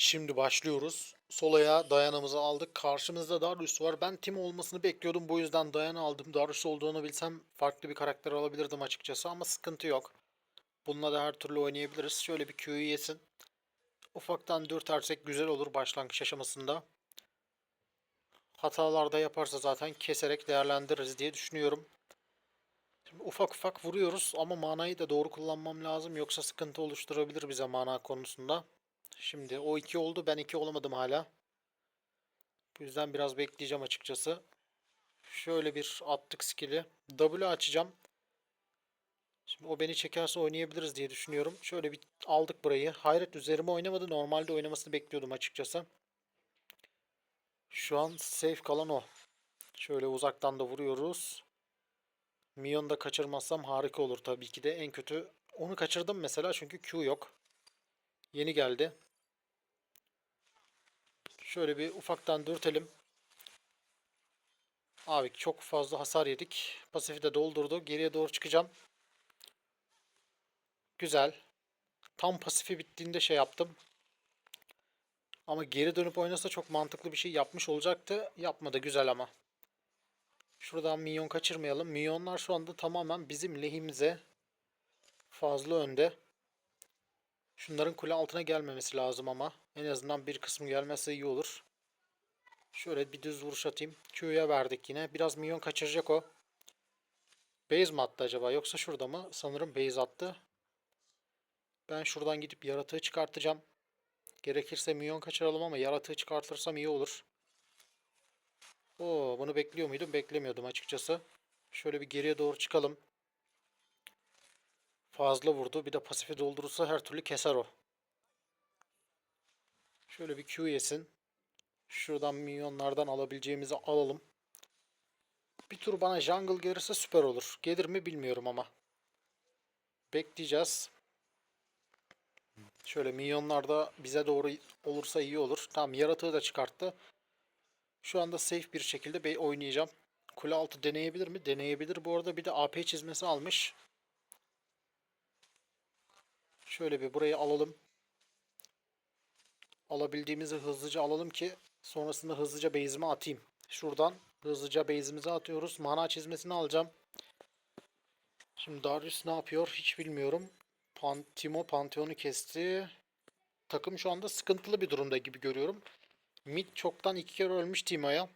Şimdi başlıyoruz. Solaya Dayana'mızı aldık. Karşımızda Darius var. Ben Tim olmasını bekliyordum. Bu yüzden Dayana aldım. Darius olduğunu bilsem farklı bir karakter alabilirdim açıkçası ama sıkıntı yok. Bununla da her türlü oynayabiliriz. Şöyle bir Q'yu yesin. Ufaktan dürtersek güzel olur başlangıç aşamasında. Hatalar da yaparsa zaten keserek değerlendiririz diye düşünüyorum. Şimdi ufak ufak vuruyoruz ama manayı da doğru kullanmam lazım. Yoksa sıkıntı oluşturabilir bize mana konusunda. Şimdi o 2 oldu. Ben 2 olamadım hala. Bu yüzden biraz bekleyeceğim açıkçası. Şöyle bir attık skill'i. W açacağım. Şimdi o beni çekerse oynayabiliriz diye düşünüyorum. Şöyle bir aldık burayı. Hayret üzerime oynamadı. Normalde oynamasını bekliyordum açıkçası. Şu an safe kalan o. Şöyle uzaktan da vuruyoruz. Mion'u da kaçırmazsam harika olur tabii ki de. En kötü onu kaçırdım mesela çünkü Q yok. Yeni geldi. Şöyle bir ufaktan dürtelim. Abi çok fazla hasar yedik. Pasifi de doldurdu. Geriye doğru çıkacağım. Güzel. Tam pasifi bittiğinde şey yaptım. Ama geri dönüp oynasa çok mantıklı bir şey yapmış olacaktı. Yapmadı güzel ama. Şuradan minyon kaçırmayalım. Minyonlar şu anda tamamen bizim lehimize fazla önde. Şunların kule altına gelmemesi lazım ama. En azından bir kısmı gelmezse iyi olur. Şöyle bir düz vuruş atayım. Q'ya verdik yine. Biraz minyon kaçıracak o. Base mi attı acaba? Yoksa şurada mı? Sanırım base attı. Ben şuradan gidip yaratığı çıkartacağım. Gerekirse minyon kaçıralım ama yaratığı çıkartırsam iyi olur. Oo, bunu bekliyor muydum? Beklemiyordum açıkçası. Şöyle bir geriye doğru çıkalım. Fazla vurdu. Bir de pasifi doldurursa her türlü keser o. Şöyle bir Q yesin. Şuradan minyonlardan alabileceğimizi alalım. Bir tur bana jungle gelirse süper olur. Gelir mi bilmiyorum ama. Bekleyeceğiz. Şöyle minyonlar da bize doğru olursa iyi olur. Tamam yaratığı da çıkarttı. Şu anda safe bir şekilde oynayacağım. Kule altı deneyebilir mi? Deneyebilir. Bu arada bir de AP çizmesi almış. Şöyle bir burayı alalım. Alabildiğimizi hızlıca alalım ki sonrasında hızlıca base'imi atayım. Şuradan hızlıca base'imizi atıyoruz. Mana çizmesini alacağım. Şimdi Darius ne yapıyor hiç bilmiyorum. Pan Timo Pantheon'u kesti. Takım şu anda sıkıntılı bir durumda gibi görüyorum. Mid çoktan iki kere ölmüş Timo'ya.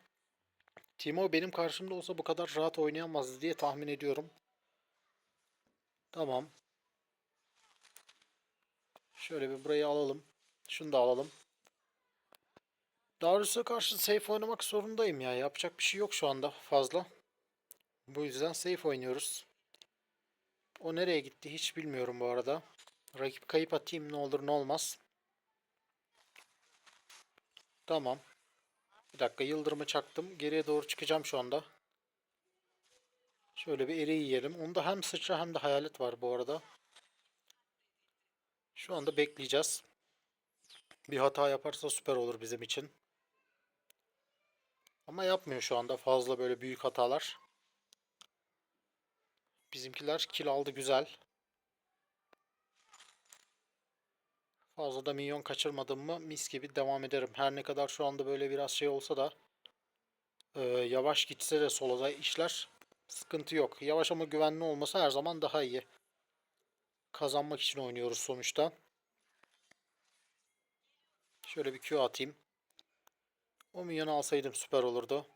Timo benim karşımda olsa bu kadar rahat oynayamazdı diye tahmin ediyorum. Tamam. Şöyle bir burayı alalım. Şunu da alalım. Darius'a karşı safe oynamak zorundayım ya. Yapacak bir şey yok şu anda fazla. Bu yüzden safe oynuyoruz. O nereye gitti hiç bilmiyorum bu arada. Rakip kayıp atayım ne olur ne olmaz. Tamam. Bir dakika yıldırımı çaktım. Geriye doğru çıkacağım şu anda. Şöyle bir eri yiyelim. Onda hem sıçra hem de hayalet var bu arada. Şu anda bekleyeceğiz. Bir hata yaparsa süper olur bizim için. Ama yapmıyor şu anda fazla böyle büyük hatalar. Bizimkiler kill aldı güzel. Fazla da minyon kaçırmadım mı mis gibi devam ederim. Her ne kadar şu anda böyle biraz şey olsa da e, yavaş gitse de solada işler sıkıntı yok. Yavaş ama güvenli olması her zaman daha iyi. Kazanmak için oynuyoruz sonuçta. Şöyle bir Q atayım. O minyonu alsaydım süper olurdu.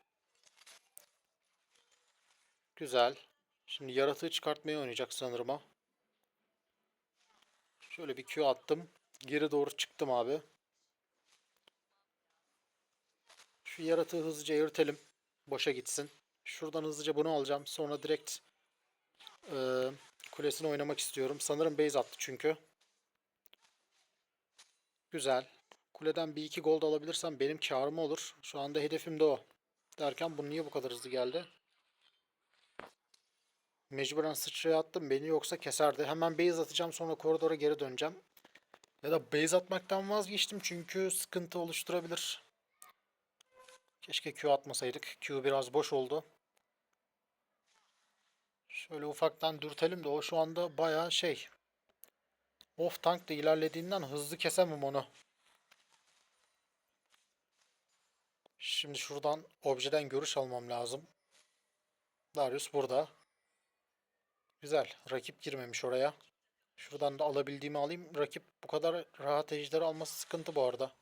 Güzel. Şimdi yaratığı çıkartmaya oynayacak sanırım. Şöyle bir Q attım. Geri doğru çıktım abi. Şu yaratığı hızlıca yırtelim. Boşa gitsin. Şuradan hızlıca bunu alacağım. Sonra direkt e, kulesini oynamak istiyorum. Sanırım base attı çünkü. Güzel. Kuleden bir iki gold alabilirsem benim karım olur. Şu anda hedefim de o. Derken bu niye bu kadar hızlı geldi? Mecburen sıçraya attım. Beni yoksa keserdi. Hemen base atacağım sonra koridora geri döneceğim. Ya da base atmaktan vazgeçtim çünkü sıkıntı oluşturabilir. Keşke Q atmasaydık. Q biraz boş oldu. Şöyle ufaktan dürtelim de o şu anda baya şey. Off tank da ilerlediğinden hızlı kesemem onu. Şimdi şuradan objeden görüş almam lazım. Darius burada. Güzel. Rakip girmemiş oraya. Şuradan da alabildiğimi alayım. Rakip bu kadar rahat ejderi alması sıkıntı bu arada.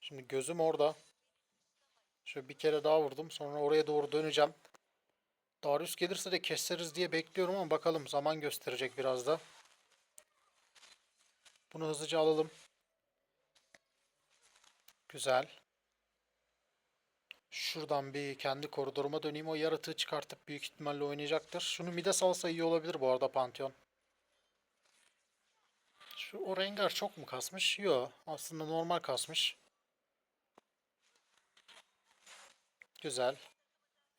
Şimdi gözüm orada. Şöyle bir kere daha vurdum. Sonra oraya doğru döneceğim. Darius gelirse de keseriz diye bekliyorum ama bakalım zaman gösterecek biraz da. Bunu hızlıca alalım. Güzel. Şuradan bir kendi koridoruma döneyim. O yaratığı çıkartıp büyük ihtimalle oynayacaktır. Şunu mide salsa iyi olabilir bu arada Pantheon. Şu o Rengar çok mu kasmış? Yok. Aslında normal kasmış. Güzel.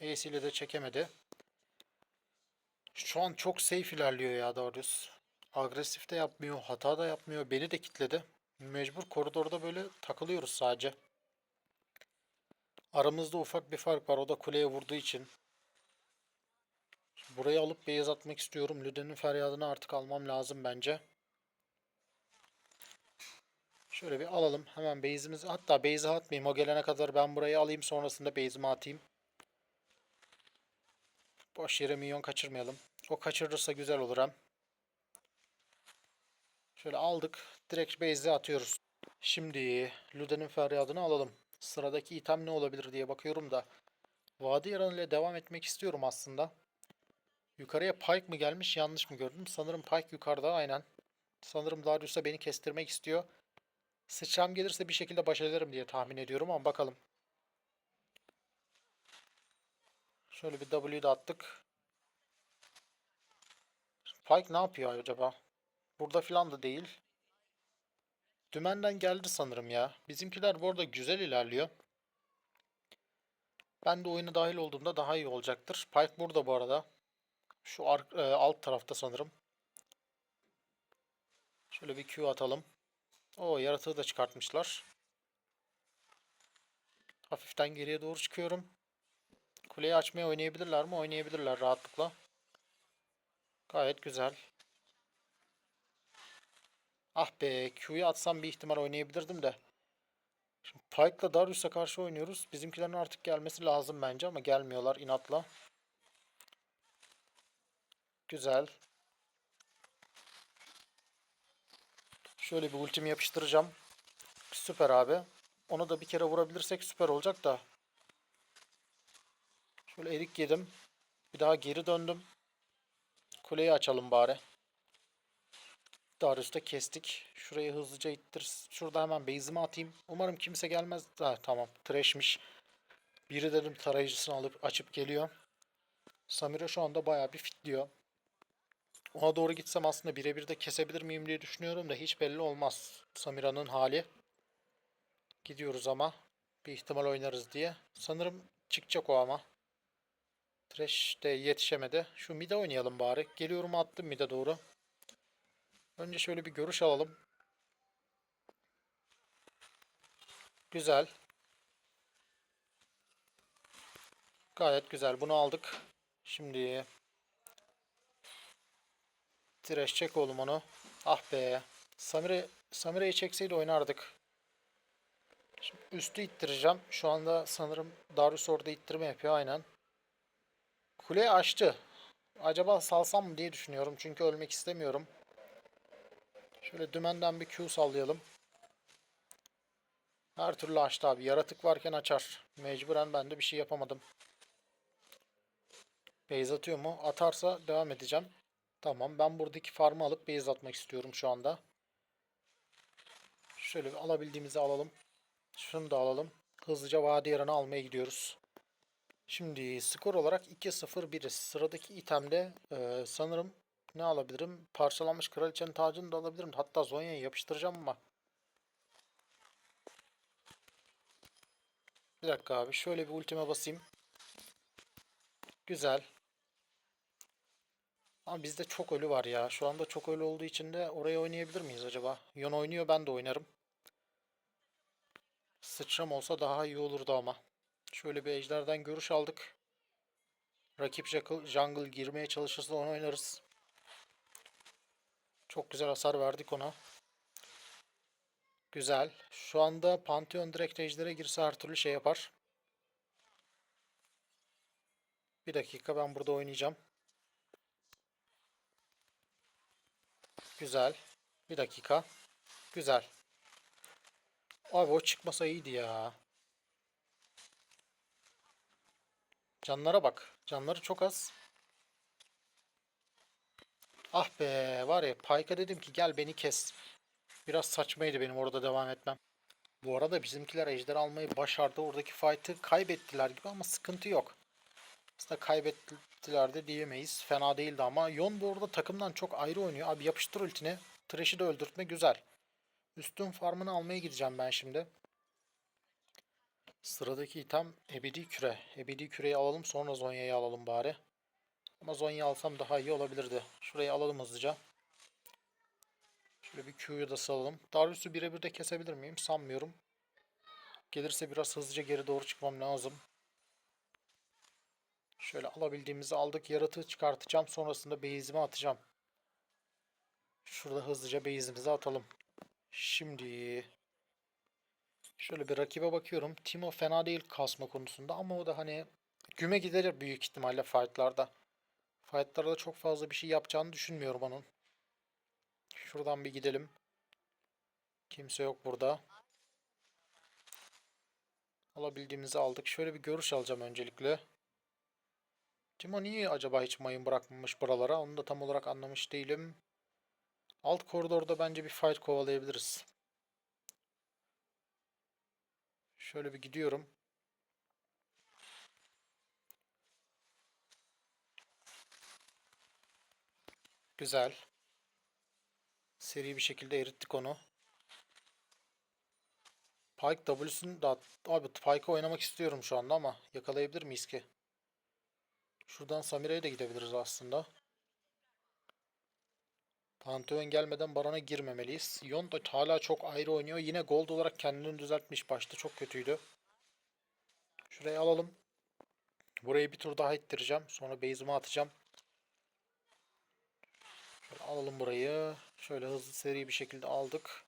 İle de çekemedi. Şu an çok safe ilerliyor ya Darius. Agresif de yapmıyor, hata da yapmıyor. Beni de kitledi. Mecbur koridorda böyle takılıyoruz sadece. Aramızda ufak bir fark var. O da kuleye vurduğu için. Burayı alıp beyaz atmak istiyorum. Lüden'in feryadını artık almam lazım bence. Şöyle bir alalım. Hemen base'imizi hatta base'e atmayayım. O gelene kadar ben burayı alayım. Sonrasında base'ime atayım. Boş yere minyon kaçırmayalım. O kaçırırsa güzel olur hem. Şöyle aldık. Direkt base'e atıyoruz. Şimdi Luden'in feryadını alalım. Sıradaki item ne olabilir diye bakıyorum da. Vadi Yaran ile devam etmek istiyorum aslında. Yukarıya Pike mı gelmiş yanlış mı gördüm? Sanırım Pike yukarıda aynen. Sanırım Darius'a beni kestirmek istiyor. Sıçram gelirse bir şekilde baş ederim diye tahmin ediyorum ama bakalım. Şöyle bir da attık. Pike ne yapıyor acaba? Burada filan da değil. Dümenden geldi sanırım ya. Bizimkiler bu arada güzel ilerliyor. Ben de oyuna dahil olduğumda daha iyi olacaktır. Pike burada bu arada. Şu e, alt tarafta sanırım. Şöyle bir Q atalım. O yaratığı da çıkartmışlar. Hafiften geriye doğru çıkıyorum. Kuleyi açmaya oynayabilirler mi? Oynayabilirler rahatlıkla. Gayet güzel. Ah be Q'yu atsam bir ihtimal oynayabilirdim de. Şimdi Pyke'la Darius'a karşı oynuyoruz. Bizimkilerin artık gelmesi lazım bence ama gelmiyorlar inatla. Güzel. Şöyle bir ultimi yapıştıracağım. Süper abi. Onu da bir kere vurabilirsek süper olacak da. Şöyle erik yedim. Bir daha geri döndüm. Kuleyi açalım bari. Darius'ta kestik. Şurayı hızlıca ittir. Şurada hemen base'imi atayım. Umarım kimse gelmez. Ha, tamam. Trash'miş. Biri dedim tarayıcısını alıp açıp geliyor. Samira şu anda bayağı bir fitliyor. Ona doğru gitsem aslında birebir de kesebilir miyim diye düşünüyorum da hiç belli olmaz. Samira'nın hali. Gidiyoruz ama. Bir ihtimal oynarız diye. Sanırım çıkacak o ama. Trash de yetişemedi. Şu mid'e oynayalım bari. Geliyorum attım mid'e doğru. Önce şöyle bir görüş alalım. Güzel. Gayet güzel. Bunu aldık. Şimdi Trash çek oğlum onu. Ah be. Samire Samire'yi çekseydi oynardık. Şimdi üstü ittireceğim. Şu anda sanırım Darius orada ittirme yapıyor aynen. Kuleyi açtı. Acaba salsam mı diye düşünüyorum. Çünkü ölmek istemiyorum. Şöyle dümenden bir Q sallayalım. Her türlü açtı abi. Yaratık varken açar. Mecburen ben de bir şey yapamadım. Base atıyor mu? Atarsa devam edeceğim. Tamam ben buradaki farmı alıp base atmak istiyorum şu anda. Şöyle alabildiğimizi alalım. Şunu da alalım. Hızlıca vadi yarını almaya gidiyoruz. Şimdi skor olarak 2-0-1'iz. Sıradaki itemde e, sanırım ne alabilirim? Parçalanmış kraliçenin tacını da alabilirim. Hatta Zonya'yı yapıştıracağım ama. Bir dakika abi. Şöyle bir ultime basayım. Güzel. Ama bizde çok ölü var ya. Şu anda çok ölü olduğu için de oraya oynayabilir miyiz acaba? Yon oynuyor ben de oynarım. Sıçram olsa daha iyi olurdu ama. Şöyle bir ejderden görüş aldık. Rakip jungle girmeye çalışırsa onu oynarız. Çok güzel hasar verdik ona. Güzel. Şu anda Pantheon direkt ejder'e girse her türlü şey yapar. Bir dakika ben burada oynayacağım. Güzel. Bir dakika. Güzel. Abi o çıkmasa iyiydi ya. Canlara bak. Canları çok az. Ah be var ya Pike'a dedim ki gel beni kes. Biraz saçmaydı benim orada devam etmem. Bu arada bizimkiler ejder almayı başardı. Oradaki fight'ı kaybettiler gibi ama sıkıntı yok. Aslında kaybettiler de diyemeyiz. Fena değildi ama Yon bu arada takımdan çok ayrı oynuyor. Abi yapıştır ultini. Thresh'i de öldürtme güzel. Üstün farmını almaya gideceğim ben şimdi. Sıradaki item ebedi küre. Ebedi küreyi alalım sonra Zonya'yı alalım bari. Ama Zonya'yı alsam daha iyi olabilirdi. Şurayı alalım hızlıca. Şöyle bir Q'yu da salalım. Darius'u birebir de kesebilir miyim? Sanmıyorum. Gelirse biraz hızlıca geri doğru çıkmam lazım. Şöyle alabildiğimizi aldık. Yaratığı çıkartacağım. Sonrasında base'ime atacağım. Şurada hızlıca base'imizi atalım. Şimdi şöyle bir rakibe bakıyorum. Timo fena değil kasma konusunda ama o da hani güme gider büyük ihtimalle fightlarda. Fightlarda çok fazla bir şey yapacağını düşünmüyorum onun. Şuradan bir gidelim. Kimse yok burada. Alabildiğimizi aldık. Şöyle bir görüş alacağım öncelikle. Timo niye acaba hiç mayın bırakmamış buralara? Onu da tam olarak anlamış değilim. Alt koridorda bence bir fight kovalayabiliriz. Şöyle bir gidiyorum. Güzel. Seri bir şekilde erittik onu. Pike W'sunu da abi Pike'ı oynamak istiyorum şu anda ama yakalayabilir miyiz ki? Şuradan Samira'ya da gidebiliriz aslında. Pantheon gelmeden Baron'a girmemeliyiz. Yon da hala çok ayrı oynuyor. Yine gold olarak kendini düzeltmiş. Başta çok kötüydü. Şurayı alalım. Burayı bir tur daha ittireceğim. Sonra base'ime atacağım. Şöyle alalım burayı. Şöyle hızlı seri bir şekilde aldık.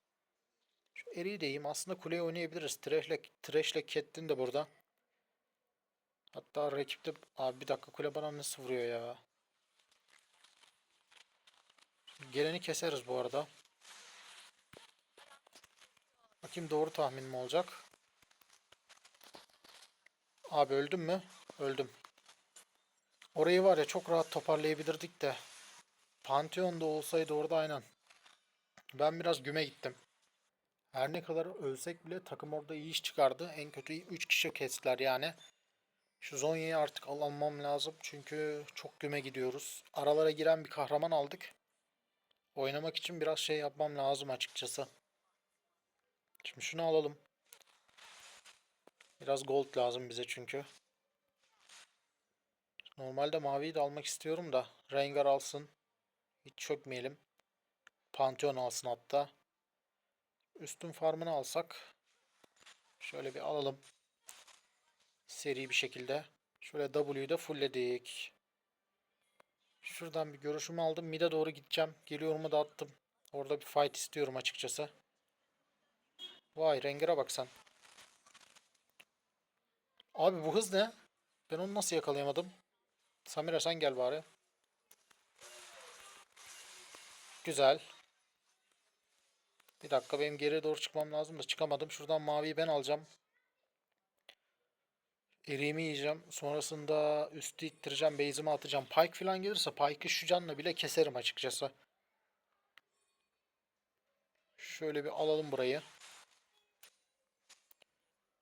Şu eriyi deyim. Aslında kuleye oynayabiliriz. Thresh'le Thresh'le Catelyn de burada. Hatta rakipte... Abi bir dakika kule bana nasıl vuruyor ya? Geleni keseriz bu arada. Bakayım doğru tahmin mi olacak? Abi öldüm mü? Öldüm. Orayı var ya çok rahat toparlayabilirdik de. Pantheon'da olsaydı orada aynen. Ben biraz güme gittim. Her ne kadar ölsek bile takım orada iyi iş çıkardı. En kötü 3 kişi kestiler yani. Şu Zonya'yı artık almam lazım. Çünkü çok güme gidiyoruz. Aralara giren bir kahraman aldık. Oynamak için biraz şey yapmam lazım açıkçası. Şimdi şunu alalım. Biraz gold lazım bize çünkü. Normalde maviyi de almak istiyorum da. Rengar alsın. Hiç çökmeyelim. Pantheon alsın hatta. Üstün farmını alsak. Şöyle bir alalım. Seri bir şekilde. Şöyle W'yu da fullledik. Şuradan bir görüşümü aldım. Mid'e doğru gideceğim. Geliyorumu da attım. Orada bir fight istiyorum açıkçası. Vay Rengar'a bak sen. Abi bu hız ne? Ben onu nasıl yakalayamadım? Samira sen gel bari. Güzel. Bir dakika benim geriye doğru çıkmam lazım da çıkamadım. Şuradan maviyi ben alacağım. Eriğimi yiyeceğim. Sonrasında üstü ittireceğim. Base'ime atacağım. Pike falan gelirse Pike'ı şu canla bile keserim açıkçası. Şöyle bir alalım burayı.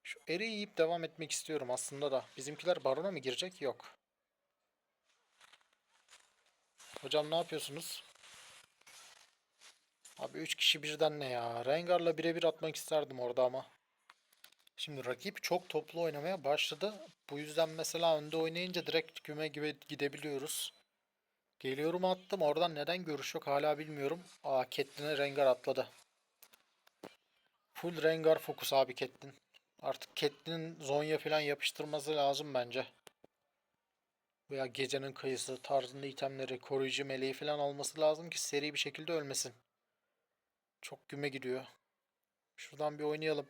Şu eriği yiyip devam etmek istiyorum aslında da. Bizimkiler barona mı girecek? Yok. Hocam ne yapıyorsunuz? Abi 3 kişi birden ne ya? Rengar'la birebir atmak isterdim orada ama. Şimdi rakip çok toplu oynamaya başladı. Bu yüzden mesela önde oynayınca direkt küme gibi gidebiliyoruz. Geliyorum attım. Oradan neden görüş yok hala bilmiyorum. Aa Catelyn'e Rengar atladı. Full Rengar fokus abi Catelyn. Artık Catelyn'in Zonya falan yapıştırması lazım bence. Veya gecenin kıyısı tarzında itemleri, koruyucu meleği falan alması lazım ki seri bir şekilde ölmesin. Çok güme gidiyor. Şuradan bir oynayalım.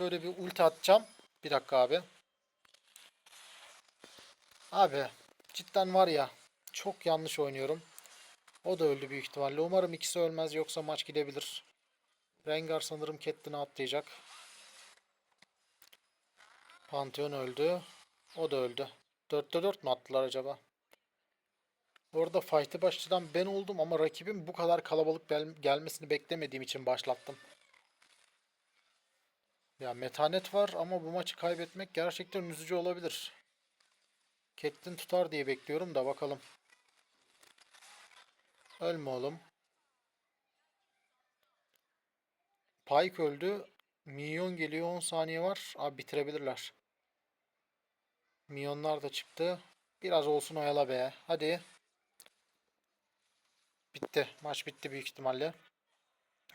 Şöyle bir ulti atacağım. Bir dakika abi. Abi cidden var ya çok yanlış oynuyorum. O da öldü büyük ihtimalle. Umarım ikisi ölmez yoksa maç gidebilir. Rengar sanırım Catelyn'i atlayacak. Pantheon öldü. O da öldü. 4'te 4 mü attılar acaba? Orada fight'ı başlayan ben oldum ama rakibim bu kadar kalabalık gel- gelmesini beklemediğim için başlattım. Ya metanet var ama bu maçı kaybetmek gerçekten üzücü olabilir. Catelyn tutar diye bekliyorum da bakalım. Ölme oğlum. Pyke öldü. Minyon geliyor 10 saniye var. Abi bitirebilirler. Minyonlar da çıktı. Biraz olsun oyala be. Hadi. Bitti. Maç bitti büyük ihtimalle.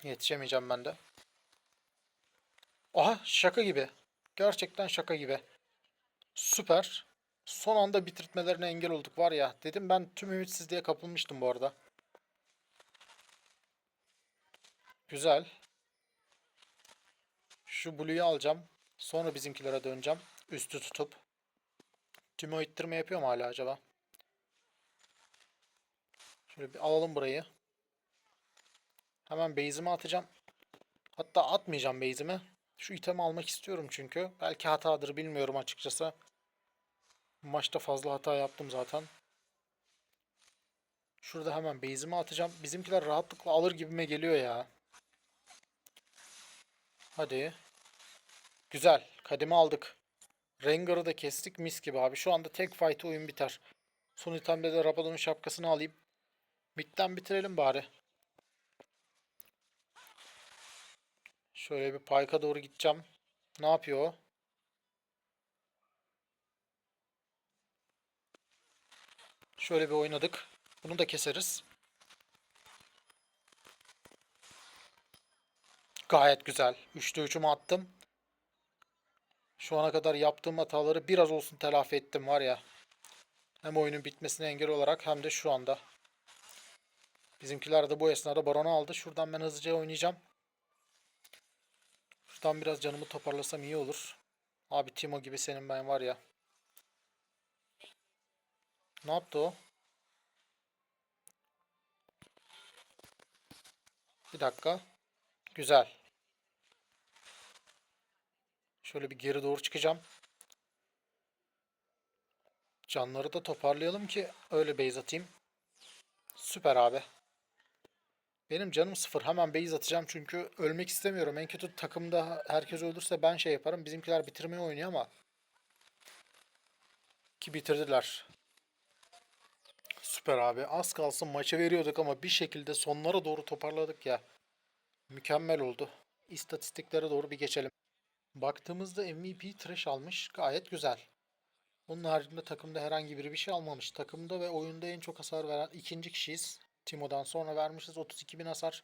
Yetişemeyeceğim ben de. Aha şaka gibi. Gerçekten şaka gibi. Süper. Son anda bitirtmelerine engel olduk var ya. Dedim ben tüm ümitsizliğe kapılmıştım bu arada. Güzel. Şu Blue'yu alacağım. Sonra bizimkilere döneceğim. Üstü tutup. Timo ittirme yapıyor mu hala acaba? Şöyle bir alalım burayı. Hemen base'imi atacağım. Hatta atmayacağım base'imi. Şu itemi almak istiyorum çünkü. Belki hatadır bilmiyorum açıkçası. Maçta fazla hata yaptım zaten. Şurada hemen base'imi atacağım. Bizimkiler rahatlıkla alır gibime geliyor ya. Hadi. Güzel. Kademe aldık. Rengar'ı da kestik mis gibi abi. Şu anda tek fight oyun biter. Son itemde de Rabadon'un şapkasını alayım. Mid'den bitirelim bari. Şöyle bir Pyke'a doğru gideceğim. Ne yapıyor o? Şöyle bir oynadık. Bunu da keseriz. Gayet güzel. 3'te 3'ümü attım. Şu ana kadar yaptığım hataları biraz olsun telafi ettim var ya. Hem oyunun bitmesine engel olarak hem de şu anda. Bizimkiler de bu esnada baronu aldı. Şuradan ben hızlıca oynayacağım. Şuradan biraz canımı toparlasam iyi olur. Abi Timo gibi senin ben var ya. Ne yaptı o? Bir dakika. Güzel. Şöyle bir geri doğru çıkacağım. Canları da toparlayalım ki öyle base atayım. Süper abi. Benim canım sıfır. Hemen base atacağım çünkü ölmek istemiyorum. En kötü takımda herkes ölürse ben şey yaparım. Bizimkiler bitirmeyi oynuyor ama. Ki bitirdiler. Süper abi. Az kalsın maçı veriyorduk ama bir şekilde sonlara doğru toparladık ya. Mükemmel oldu. İstatistiklere doğru bir geçelim. Baktığımızda MVP Trash almış. Gayet güzel. Onun haricinde takımda herhangi biri bir şey almamış. Takımda ve oyunda en çok hasar veren ikinci kişiyiz. Timo'dan sonra vermişiz 32 bin hasar.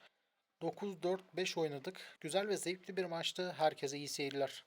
9-4-5 oynadık. Güzel ve zevkli bir maçtı. Herkese iyi seyirler.